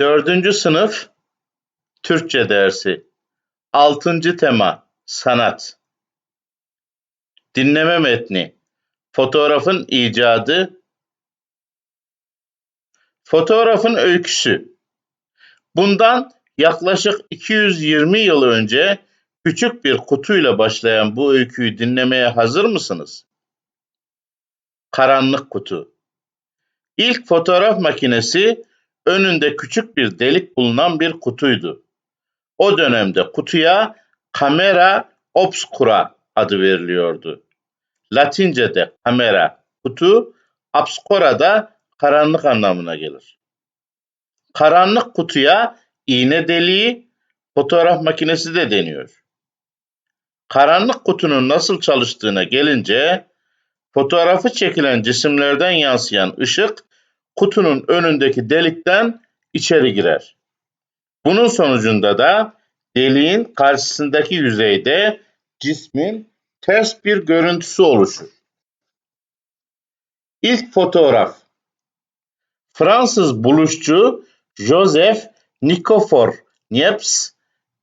Dördüncü sınıf Türkçe dersi. Altıncı tema Sanat. Dinleme metni. Fotoğrafın icadı. Fotoğrafın öyküsü. Bundan yaklaşık 220 yıl önce küçük bir kutuyla başlayan bu öyküyü dinlemeye hazır mısınız? Karanlık kutu. İlk fotoğraf makinesi önünde küçük bir delik bulunan bir kutuydu. O dönemde kutuya kamera obscura adı veriliyordu. Latince'de kamera kutu, obscura da karanlık anlamına gelir. Karanlık kutuya iğne deliği, fotoğraf makinesi de deniyor. Karanlık kutunun nasıl çalıştığına gelince, fotoğrafı çekilen cisimlerden yansıyan ışık kutunun önündeki delikten içeri girer. Bunun sonucunda da deliğin karşısındaki yüzeyde cismin ters bir görüntüsü oluşur. İlk fotoğraf Fransız buluşçu Joseph Nicofor Niepce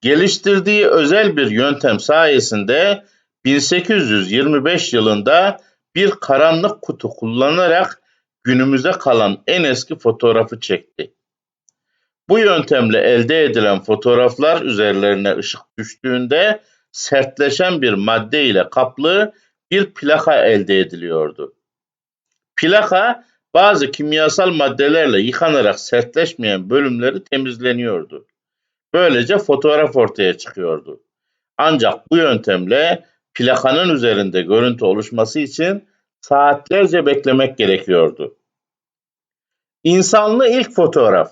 geliştirdiği özel bir yöntem sayesinde 1825 yılında bir karanlık kutu kullanarak günümüze kalan en eski fotoğrafı çekti. Bu yöntemle elde edilen fotoğraflar üzerlerine ışık düştüğünde sertleşen bir madde ile kaplı bir plaka elde ediliyordu. Plaka bazı kimyasal maddelerle yıkanarak sertleşmeyen bölümleri temizleniyordu. Böylece fotoğraf ortaya çıkıyordu. Ancak bu yöntemle plakanın üzerinde görüntü oluşması için saatlerce beklemek gerekiyordu. İnsanlı ilk fotoğraf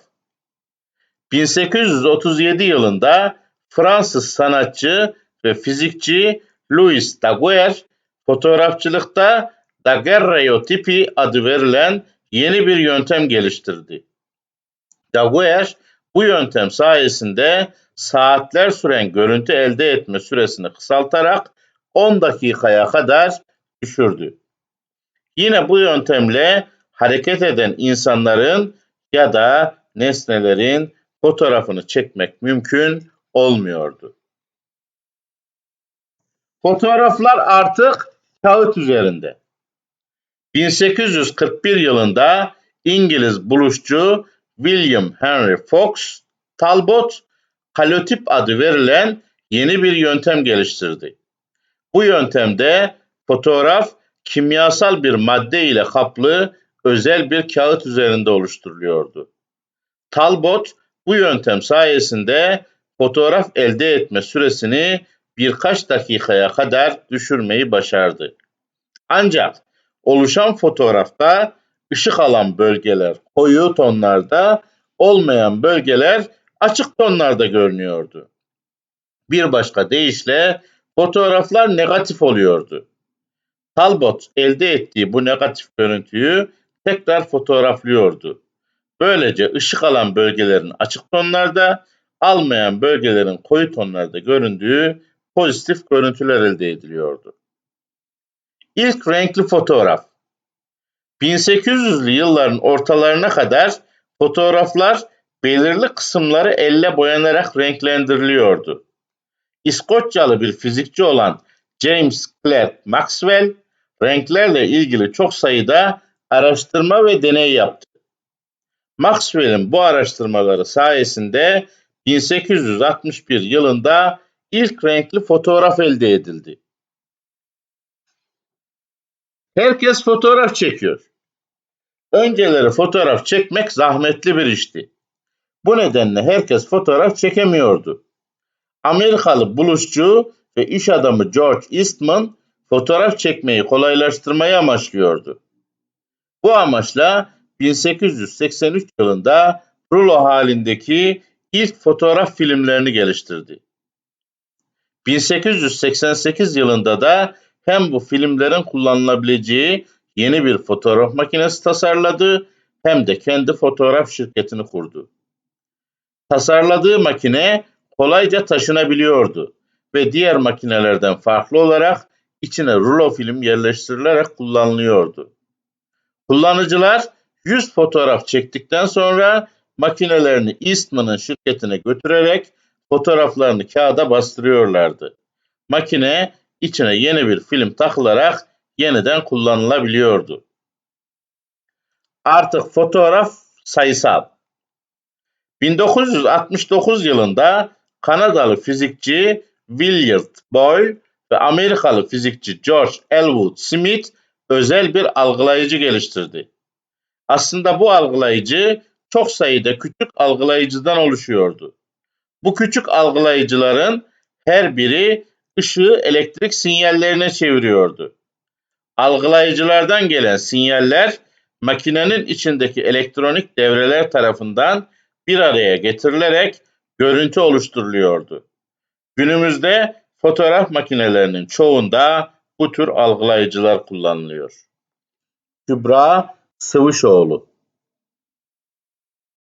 1837 yılında Fransız sanatçı ve fizikçi Louis Daguerre fotoğrafçılıkta daguerreotipi adı verilen yeni bir yöntem geliştirdi. Daguerre bu yöntem sayesinde saatler süren görüntü elde etme süresini kısaltarak 10 dakikaya kadar düşürdü. Yine bu yöntemle hareket eden insanların ya da nesnelerin fotoğrafını çekmek mümkün olmuyordu. Fotoğraflar artık kağıt üzerinde. 1841 yılında İngiliz buluşçu William Henry Fox Talbot kalotip adı verilen yeni bir yöntem geliştirdi. Bu yöntemde fotoğraf kimyasal bir madde ile kaplı özel bir kağıt üzerinde oluşturuluyordu. Talbot bu yöntem sayesinde fotoğraf elde etme süresini birkaç dakikaya kadar düşürmeyi başardı. Ancak oluşan fotoğrafta ışık alan bölgeler koyu tonlarda, olmayan bölgeler açık tonlarda görünüyordu. Bir başka deyişle fotoğraflar negatif oluyordu. Talbot elde ettiği bu negatif görüntüyü tekrar fotoğraflıyordu. Böylece ışık alan bölgelerin açık tonlarda, almayan bölgelerin koyu tonlarda göründüğü pozitif görüntüler elde ediliyordu. İlk renkli fotoğraf 1800'lü yılların ortalarına kadar fotoğraflar belirli kısımları elle boyanarak renklendiriliyordu. İskoçyalı bir fizikçi olan James Clerk Maxwell, renklerle ilgili çok sayıda araştırma ve deney yaptı. Maxwell'in bu araştırmaları sayesinde 1861 yılında ilk renkli fotoğraf elde edildi. Herkes fotoğraf çekiyor. Önceleri fotoğraf çekmek zahmetli bir işti. Bu nedenle herkes fotoğraf çekemiyordu. Amerikalı buluşçu ve iş adamı George Eastman fotoğraf çekmeyi kolaylaştırmayı amaçlıyordu. Bu amaçla 1883 yılında rulo halindeki ilk fotoğraf filmlerini geliştirdi. 1888 yılında da hem bu filmlerin kullanılabileceği yeni bir fotoğraf makinesi tasarladı hem de kendi fotoğraf şirketini kurdu. Tasarladığı makine kolayca taşınabiliyordu ve diğer makinelerden farklı olarak içine rulo film yerleştirilerek kullanılıyordu. Kullanıcılar 100 fotoğraf çektikten sonra makinelerini Eastman'ın şirketine götürerek fotoğraflarını kağıda bastırıyorlardı. Makine içine yeni bir film takılarak yeniden kullanılabiliyordu. Artık fotoğraf sayısal. 1969 yılında Kanadalı fizikçi Willard Boyle ve Amerikalı fizikçi George Elwood Smith özel bir algılayıcı geliştirdi. Aslında bu algılayıcı çok sayıda küçük algılayıcıdan oluşuyordu. Bu küçük algılayıcıların her biri ışığı elektrik sinyallerine çeviriyordu. Algılayıcılardan gelen sinyaller makinenin içindeki elektronik devreler tarafından bir araya getirilerek görüntü oluşturuluyordu. Günümüzde fotoğraf makinelerinin çoğunda bu tür algılayıcılar kullanılıyor. Kübra Sıvışoğlu